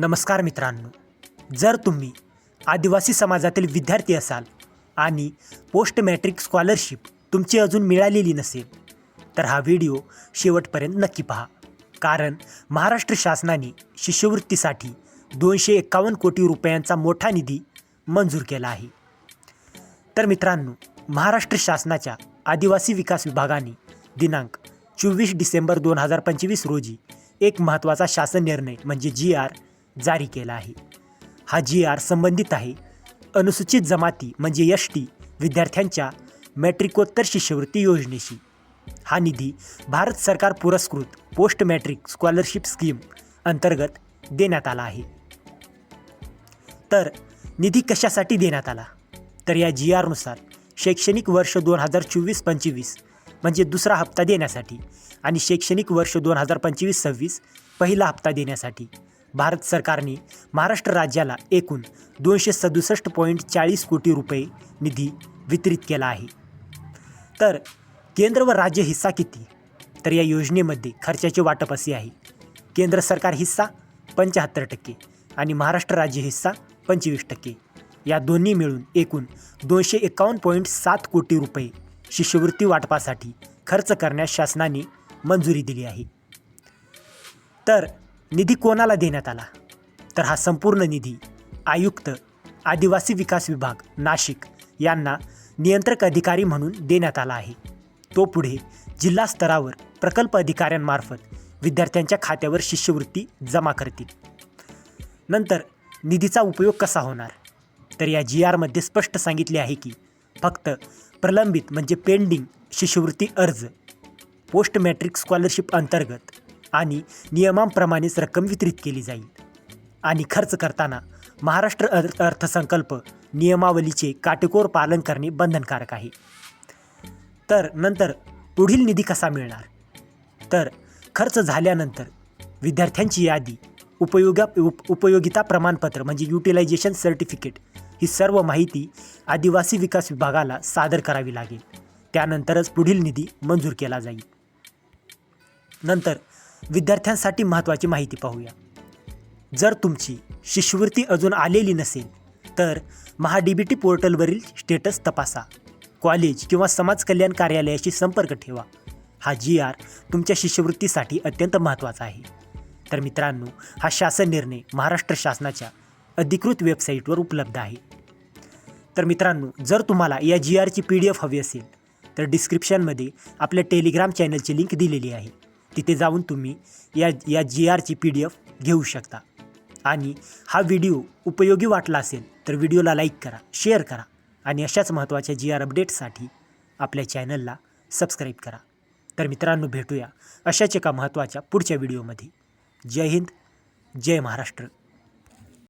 नमस्कार मित्रांनो. जर तुम्ही आदिवासी समाजातील विद्यार्थी असाल आणि पोस्ट मॅट्रिक स्कॉलरशिप तुमची अजून मिळालेली नसेल तर हा व्हिडिओ शेवटपर्यंत नक्की पहा. कारण महाराष्ट्र शासनाने शिष्यवृत्तीसाठी दोनशे एकावन्न कोटी रुपयांचा मोठा निधी मंजूर केला आहे. तर मित्रांनो महाराष्ट्र शासनाच्या आदिवासी विकास विभागाने दिनांक चोवीस डिसेंबर दोन हजार पंचवीस रोजी एक महत्त्वाचा शासन निर्णय म्हणजे जी आर जारी केला आहे. हा जी आर संबंधित आहे. अनुसूचित जमाती म्हणजे यश टी विद्यार्थ्यांच्या मॅट्रिकोत्तर शिष्यवृत्ती योजनेशी. हा निधी भारत सरकार पुरस्कृत पोस्ट मॅट्रिक स्कॉलरशिप स्कीम अंतर्गत देण्यात आला आहे. तर निधी कशासाठी देण्यात आला? तर या जी आरनुसार शैक्षणिक वर्ष दोन हजार चोवीस पंचवीस म्हणजे दुसरा हप्ता देण्यासाठी आणि शैक्षणिक वर्ष दोन हजार पंचवीस सव्वीस पहिला हप्ता देण्यासाठी भारत सरकारने महाराष्ट्र राज्याला एकूण दोनशे सदुसष्ट पॉईंट चाळीस कोटी रुपये निधी वितरित केला आहे. तर केंद्र व राज्य हिस्सा किती? तर या योजनेमध्ये खर्चाचे वाटप असे आहे. केंद्र सरकार हिस्सा पंच्याहत्तर टक्के आणि महाराष्ट्र राज्य हिस्सा पंचवीस टक्के. या दोन्ही मिळून एकूण दोनशे एकावन्न पॉईंट सात कोटी रुपये शिष्यवृत्ती वाटपासाठी खर्च करण्यास शासनाने मंजुरी दिली आहे. तर निधी कोणाला देण्यात आला? तर हा संपूर्ण निधी आयुक्त आदिवासी विकास विभाग नाशिक यांना नियंत्रक अधिकारी म्हणून देण्यात आला आहे. तो पुढे जिल्हा स्तरावर प्रकल्प अधिकाऱ्यांमार्फत विद्यार्थ्यांच्या खात्यावर शिष्यवृत्ती जमा करतील. नंतर निधीचा उपयोग कसा होणार? तर या जी आरमध्ये स्पष्ट सांगितले आहे की फक्त प्रलंबित म्हणजे पेंडिंग शिष्यवृत्ती अर्ज पोस्ट मॅट्रिक स्कॉलरशिप अंतर्गत आणि नियमांप्रमाणेच रक्कम वितरित केली जाईल. आणि खर्च करताना महाराष्ट्र अर्थ अर्थसंकल्प नियमावलीचे काटेकोर पालन करणे बंधनकारक आहे. तर नंतर पुढील निधी कसा मिळणार? तर खर्च झाल्यानंतर विद्यार्थ्यांची यादी उपयोगा उप उपयोगिता प्रमाणपत्र म्हणजे युटिलायझेशन सर्टिफिकेट ही सर्व माहिती आदिवासी विकास विभागाला सादर करावी लागेल. त्यानंतरच पुढील निधी मंजूर केला जाईल. नंतर विद्यार्थ्यांसाठी महत्त्वाची माहिती पाहूया. जर तुमची शिष्यवृत्ती अजून आलेली नसेल तर महा डी बी टी पोर्टलवरील स्टेटस तपासा. कॉलेज किंवा समाज कल्याण कार्यालयाशी संपर्क ठेवा. हा जी आर तुमच्या शिष्यवृत्तीसाठी अत्यंत महत्त्वाचा आहे. तर मित्रांनो हा शासन निर्णय महाराष्ट्र शासनाच्या अधिकृत वेबसाईटवर उपलब्ध आहे. तर मित्रांनो जर तुम्हाला या जी आरची पी डी एफ हवी असेल तर डिस्क्रिप्शनमध्ये आपल्या टेलिग्राम चॅनलची लिंक दिलेली आहे. तिथे जाऊन तुम्ही या या जी आरची पी डी एफ घेऊ शकता. आणि हा व्हिडिओ उपयोगी वाटला असेल तर व्हिडिओला लाईक करा शेअर करा आणि अशाच महत्त्वाच्या जी आर अपडेट्ससाठी आपल्या चॅनलला सबस्क्राईब करा. तर मित्रांनो भेटूया अशाच एका महत्त्वाच्या पुढच्या व्हिडिओमध्ये जय हिंद जय महाराष्ट्र.